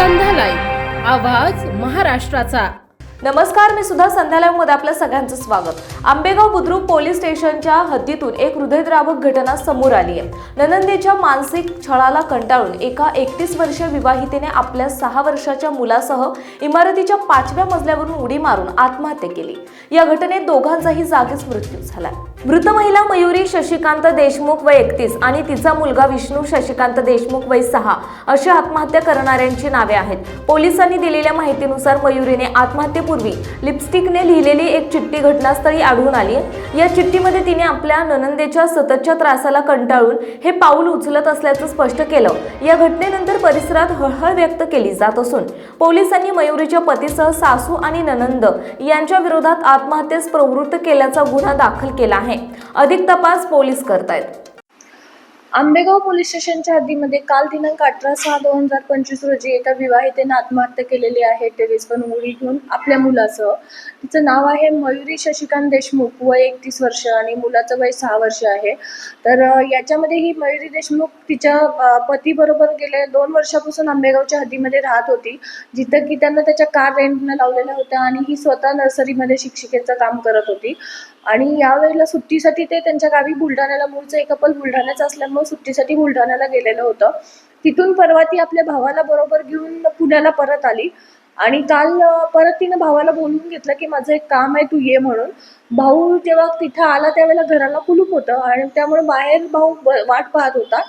आवाज महाराष्ट्राचा. नमस्कार मी सुद्धा संध्यालयमध्ये आपलं सगळ्यांचं स्वागत. आंबेगाव बुद्रुक पोलीस स्टेशनच्या हद्दीतून एक हृदयद्रावक घटना समोर आली आहे. ननंदेच्या मानसिक छळाला कंटाळून एका एकतीस वर्षीय विवाहितेने आपल्या सहा वर्षाच्या मुलासह इमारतीच्या पाचव्या मजल्यावरून उडी मारून आत्महत्या केली. या घटनेत दोघांचाही जागीच मृत्यू झाला. मृत महिला मयुरी शशिकांत देशमुख वय एकतीस आणि तिचा मुलगा विष्णू शशिकांत देशमुख वय सहा अशी आत्महत्या करणाऱ्यांची नावे आहेत. पोलिसांनी दिलेल्या माहितीनुसार मयुरीने आत्महत्येपूर्वी लिपस्टिकने लिहिलेली एक चिठ्ठी घटनास्थळी आढळून आली. या चिठ्ठीमध्ये तिने आपल्या ननंदेच्या सततच्या त्रासाला कंटाळून हे पाऊल उचलत असल्याचं स्पष्ट केलं. या घटनेनंतर परिसरात हळहळ व्यक्त केली जात असून पोलिसांनी मयुरीच्या पतीसह सासू आणि ननंद यांच्या विरोधात आत्महत्येस प्रवृत्त केल्याचा गुन्हा दाखल केला आहे. अधिक तपास पोलीस करतायत. आंबेगाव पोलीस स्टेशनच्या हद्दीमध्ये काल दिनांक अठरा सहा दोन हजार पंचवीस रोजी एका विवाहितेने आत्महत्या केलेली आहे. टेरेसवर उडी घेऊन आपल्या मुलासह तिचं नाव आहे मयुरी शशिकांत देशमुख वय एकतीस वर्ष आणि मुलाचं वय सहा वर्ष आहे. तर याच्यामध्ये ही मयुरी देशमुख तिच्या पतीबरोबर गेल्या दोन वर्षापासून आंबेगावच्या हद्दीमध्ये राहत होती जिथं की त्यांना त्याच्या कार रेंटनं लावलेल्या होत्या आणि ही स्वतः नर्सरीमध्ये शिक्षिकेचं काम करत होती. आणि यावेळेला सुट्टीसाठी ते त्यांच्या गावी बुलढाण्याला मूळचं एक कपल बुलढाण्याचं असल्यामुळे सुट्टीसाठी बुलढाण्याला गेलेलं होतं. तिथून परवा ती आपल्या भावाला बरोबर घेऊन पुण्याला परत आली. आणि काल परत तिनं भावाला बोलवून घेतलं की माझं एक काम आहे तू ये म्हणून. भाऊ जेव्हा तिथं आला त्यावेळेला घराला कुलूप होतं आणि त्यामुळे बाहेर भाऊ ब- वाट पाहत होता.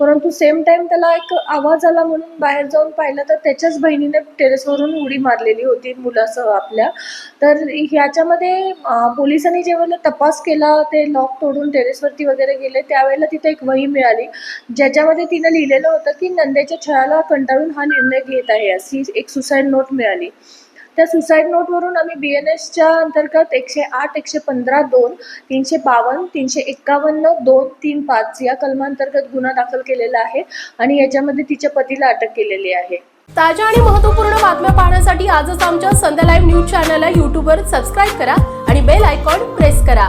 परंतु सेम टाइम त्याला एक आवाज आला म्हणून बाहेर जाऊन पाहिलं तर त्याच्याच बहिणीने टेरेसवरून उडी मारलेली होती मुलासह आपल्या. तर ह्याच्यामध्ये पोलिसांनी जेव्हा तपास केला ते लॉक तोडून टेरेसवरती वगैरे गेले त्यावेळेला तिथे एक वही मिळाली. ज्याच्यामध्ये तिनं लिहिलेलं होतं की नंदेच्या छळाला कंटाळून हा निर्णय घेत आहे अशी एक सुसाईड नोट मिळाली. त्या सुसाईड नोटवरून आम्ही बी एन एसच्या अंतर्गत एकशे आठ एकशे पंधरा दोन तीनशे बावन्न तीनशे एक्कावन्न दोन तीन पाच या कलमांतर्गत गुन्हा दाखल केलेला आहे आणि याच्यामध्ये तिच्या पतीला अटक केलेली आहे. ताज्या आणि महत्त्वपूर्ण बातम्या पाहण्यासाठी आजच आमच्या संध्या लाईव्ह न्यूज चॅनलला यूट्यूबवर सबस्क्राईब करा आणि बेल आयकॉन प्रेस करा.